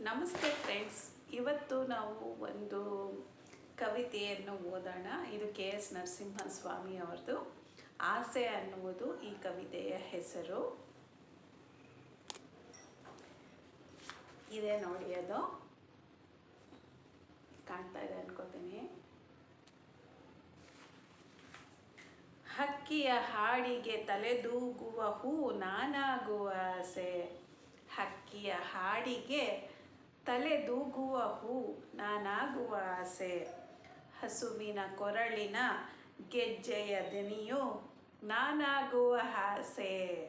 ನಮಸ್ತೆ ಫ್ರೆಂಡ್ಸ್, ಇವತ್ತು ನಾವು ಒಂದು ಕವಿತೆಯನ್ನು ಓದೋಣ. ಇದು ಕೆ ಎಸ್ ನರಸಿಂಹ ಸ್ವಾಮಿ ಅವರದು ಆಸೆ ಅನ್ನುವುದು ಈ ಕವಿತೆಯ ಹೆಸರು. ಇದೆ ನೋಡಿ ಅದು. ಕಾಣ್ತಾ ಇದೆ ಅನ್ಕೋತೀನಿ. ಹಕ್ಕಿಯ ಹಾಡಿಗೆ ತಲೆದೂಗುವ ಹೂ ನಾನಾಗುವ ಆಸೆ. ಹಕ್ಕಿಯ ಹಾಡಿಗೆ ತಲೆದೂಗುವ ಹೂ ನಾನಾಗುವ ಆಸೆ. ಹಸುವಿನ ಕೊರಳಿನ ಗೆಜ್ಜೆಯ ದನಿಯು ನಾನಾಗುವ ಆಸೆ.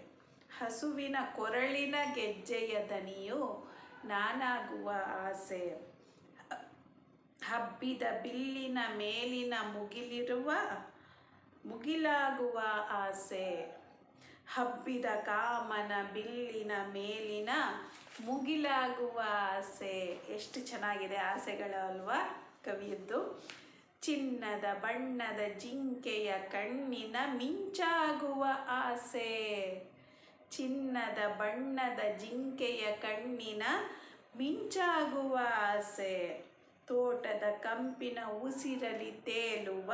ಹಸುವಿನ ಕೊರಳಿನ ಗೆಜ್ಜೆಯ ದನಿಯು ನಾನಾಗುವ ಆಸೆ. ಹಬ್ಬಿದ ಬಿಲ್ಲಿನ ಮೇಲಿನ ಮುಗಿಲಿರುವ, ಮುಗಿಲಾಗುವ ಆಸೆ. ಹಬ್ಬಿದ ಕಾಮನ ಬಿಲ್ಲಿನ ಮೇಲಿನ ಮುಗಿಲಾಗುವ ಆಸೆ ಎಷ್ಟು ಚೆನ್ನಾಗಿದೆ ಆಸೆಗಳು ಅಲ್ವಾ ಕವಿಯದ್ದು? ಚಿನ್ನದ ಬಣ್ಣದ ಜಿಂಕೆಯ ಕಣ್ಣಿನ ಮಿಂಚಾಗುವ ಆಸೆ. ಚಿನ್ನದ ಬಣ್ಣದ ಜಿಂಕೆಯ ಕಣ್ಣಿನ ಮಿಂಚಾಗುವ ಆಸೆ. ತೋಟದ ಕಂಪಿನ ಉಸಿರಲಿ ತೇಲುವ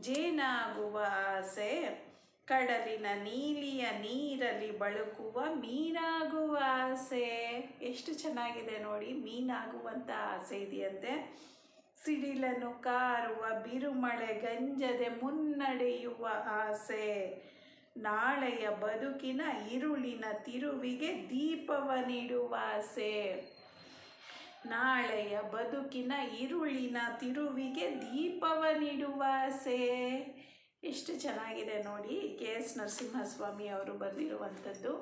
ಜೇನಾಗುವ ಆಸೆ. ಕಡಲಿನ ನೀಲಿಯ ನೀರಲ್ಲಿ ಬಳುಕುವ ಮೀನಾಗುವ ಆಸೆ. ಎಷ್ಟು ಚೆನ್ನಾಗಿದೆ ನೋಡಿ ಮೀನಾಗುವಂಥ ಆಸೆ ಇದೆಯಂತೆ. ಸಿಡಿಲನ್ನು ಕಾರುವ ಬಿರುಮಳೆ ಗಂಜದೆ ಮುನ್ನಡೆಯುವ ಆಸೆ. ನಾಳೆಯ ಬದುಕಿನ ಇರುಳಿನ ತಿರುವಿಗೆ ದೀಪವ ನೀಡುವ ಆಸೆ. ನಾಳೆಯ ಬದುಕಿನ ಇರುಳಿನ ತಿರುವಿಗೆ ದೀಪವ ನೀಡುವ ಆಸೆ. ಎಷ್ಟು ಚೆನ್ನಾಗಿದೆ ನೋಡಿ ಕೆ ಎಸ್ ನರಸಿಂಹಸ್ವಾಮಿ ಅವರು ಬರೆದಿರುವಂಥದ್ದು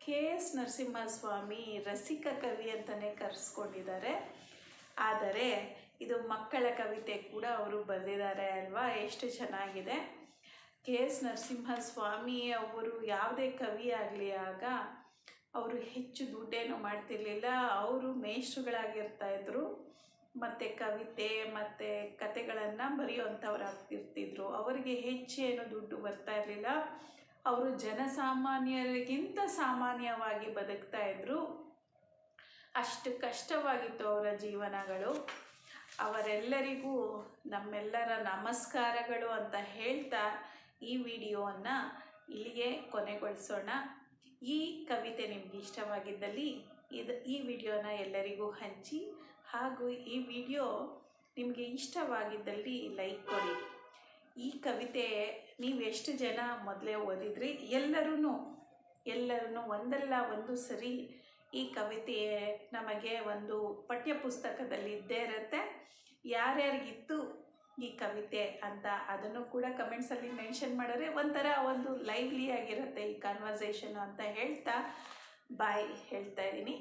ಕೆ ಎಸ್ ನರಸಿಂಹಸ್ವಾಮಿ ರಸಿಕ ಕವಿ ಅಂತಲೇ ಕರೆಸ್ಕೊಂಡಿದ್ದಾರೆ. ಆದರೆ ಇದು ಮಕ್ಕಳ ಕವಿತೆ ಕೂಡ ಅವರು ಬರೆದಿದ್ದಾರೆ ಅಲ್ವಾ? ಎಷ್ಟು ಚೆನ್ನಾಗಿದೆ. ಕೆ ಎಸ್ ನರಸಿಂಹಸ್ವಾಮಿ ಅವರು ಯಾವುದೇ ಕವಿ ಆಗಲಿ ಆಗ ಅವರು ಹೆಚ್ಚು ದುಡ್ಡೇನು ಮಾಡ್ತಿರ್ಲಿಲ್ಲ. ಅವರು ಮೇಷ್ಟ್ರುಗಳಾಗಿರ್ತಾಯಿದ್ರು ಮತ್ತು ಕವಿತೆ, ಮತ್ತು ಕತೆಗಳನ್ನು ಬರೆಯುವಂಥವ್ರು ಆಗ್ತಿರ್ತಿದ್ರು ಅವರಿಗೆ ಹೆಚ್ಚೇನು ದುಡ್ಡು ಬರ್ತಾ ಇರಲಿಲ್ಲ. ಅವರು ಜನಸಾಮಾನ್ಯರಿಗಿಂತ ಸಾಮಾನ್ಯವಾಗಿ ಬದುಕ್ತಾ ಇದ್ದರು ಅಷ್ಟು ಕಷ್ಟವಾಗಿತ್ತು ಅವರ ಜೀವನಗಳು. ಅವರೆಲ್ಲರಿಗೂ ನಮ್ಮೆಲ್ಲರ ನಮಸ್ಕಾರಗಳು ಅಂತ ಹೇಳ್ತಾ ಈ ವಿಡಿಯೋವನ್ನು ಇಲ್ಲಿಗೆ ಕೊನೆಗೊಳಿಸೋಣ. ಈ ಕವಿತೆ ನಿಮಗೆ ಇಷ್ಟವಾಗಿದ್ದಲ್ಲಿ ಇದು ಈ ವಿಡಿಯೋನ ಎಲ್ಲರಿಗೂ ಹಂಚಿ ಹಾಗೂ ಈ ವಿಡಿಯೋ ನಿಮಗೆ ಇಷ್ಟವಾಗಿದ್ದಲ್ಲಿ ಲೈಕ್ ಕೊಡಿ. ಈ ಕವಿತೆ ನೀವು ಎಷ್ಟು ಜನ ಮೊದಲೇ ಓದಿದ್ರಿ? ಎಲ್ಲರೂ ಎಲ್ಲರೂ ಒಂದಲ್ಲ ಒಂದು ಸರಿ ಈ ಕವಿತೆ ನಮಗೆ ಒಂದು ಪಠ್ಯಪುಸ್ತಕದಲ್ಲಿ ಇದ್ದೇ ಇರುತ್ತೆ ಯಾರ್ಯಾರಿಗಿತ್ತು ಈ ಕವಿತೆ ಅಂತ ಅದನ್ನು ಕೂಡ ಕಮೆಂಟ್ಸಲ್ಲಿ ಮೆನ್ಷನ್ ಮಾಡಿದ್ರೆ ಒಂಥರ ಒಂದು ಲೈವ್ಲಿ ಆಗಿರುತ್ತೆ ಈ ಕನ್ವರ್ಸೇಷನ್ ಅಂತ ಹೇಳ್ತಾ ಬಾಯ್ ಹೇಳ್ತಾ ಇದ್ದೀನಿ.